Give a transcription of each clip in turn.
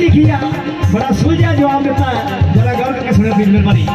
ਲਿਖੀ ਆ। ਬੜਾ ਸੁਲਝਿਆ ਜਵਾਬ ਦਿੱਤਾ। ਹੈ ਜਰਾ ਗੌਰ ਕਰਕੇ ਸੁਣਿਓ ਪਲੀਜ਼ ਮਿਹਰਬਾਨੀ।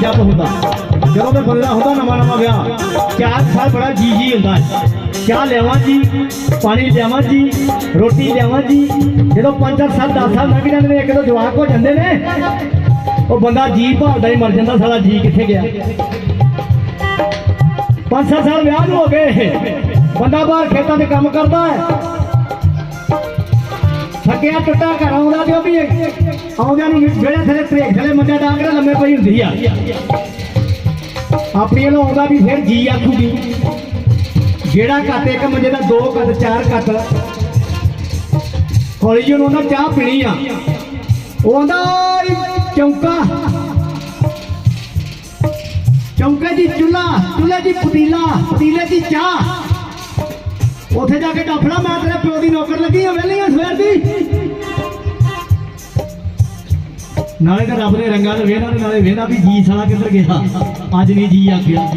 ਜੀ ਹੁੰਦਾ। ਜਦੋਂ ਮੈਂ ਬੰਦਾ ਹੁੰਦਾ ਨਵਾਂ ਨਵਾਂ ਵਿਆਹ, ਚਾਰ ਸਾਲ ਬੜਾ ਜੀ ਜੀ ਹੁੰਦਾ ਚਾਹ ਲਿਆਵਾਂ ਜੀ, ਪਾਣੀ ਲਿਆਵਾਂ ਜੀ, ਰੋਟੀ ਲਿਆਵਾਂ ਜੀ। ਜਦੋਂ 5 ਸਾਲ 10 ਸਾਲ ਲੰਘ ਜਾਂਦੇ ਨੇ, ਇੱਕ ਦੋ ਜਵਾਕ ਹੋ ਜਾਂਦੇ ਨੇ, ਉਹ ਬੰਦਾ ਜੀ ਭਾਲਦਾ ਹੀ ਮਰ ਜਾਂਦਾ, ਸਾਲਾ ਜੀ ਕਿੱਥੇ ਗਿਆ? 5 ਸਾਲ ਵਿਆਹ ਨੂੰ ਹੋ ਗਏ। ਬੰਦਾ ਬਾਹਰ ਖੇਤਾਂ 'ਚ ਕੰਮ ਕਰਦਾ ਹੈ। ਥੱਕਿਆ ਟੁੱਟਾ ਘਰ ਆਉਂਦਾ ਤੇ ਉਹ ਵੀ ਆਉਂਦਿਆਂ ਨੂੰ। ਜਿਹੜੇ ਥਲੇ ਤਰੇਕ ਥਲੇ ਮੰਜਾ ਡਾਂਗ ਕੇ ਲੰਮੇ ਪਈ ਹੁੰਦੀ ਆ। ਆਪਣੀ ਵੱਲੋਂ ਆਉਂਦਾ ਵੀ ਫਿਰ ਜੀ ਆਖੂਗੀ। ਜਿਹੜਾ ਕੱਤ ਇੱਕ ਮੰਜੇ ਦਾ ਦੋ ਕੱਤ ਚਾਰ ਕੱਤ ਹੌਲੀ ਜਿਹੀ ਉਹਨੂੰ ਚਾਹ ਪੀਣੀ ਆ। ਉਹ ਆਂਦਾ ਓਏ ਚੌਂਕਾ। ਚੌਂਕੇ ਦੀ ਚੁੱਲਾ ਚੁੱਲੇ ਦੀ ਪਤੀਲਾ, ਪਤੀਲੇ ਦੀ ਚਾਹ। ਉੱਥੇ ਜਾ ਕੇ ਡਾਫੜਾ ਮੈਂ ਤੇਰੇ ਪਿਓ ਦੀ ਨੌਕਰ ਲੱਗੀ ਆ ਵੇਲੀਆਂ ਸਵੇਰ ਦੀ। ਨਾਲੇ ਤਾਂ ਰੱਬ ਦੇ ਰੰਗਾਂ ਦੇ ਵੇਹਣਾ ਤੇ ਨਾਲੇ ਵੇਹਣਾ ਵੀ ਜੀ ਸਾਲਾ ਕਿੱਧਰ ਗਿਆ। ਅੱਜ ਨਹੀਂ ਜੀ ਆਖਿਆ।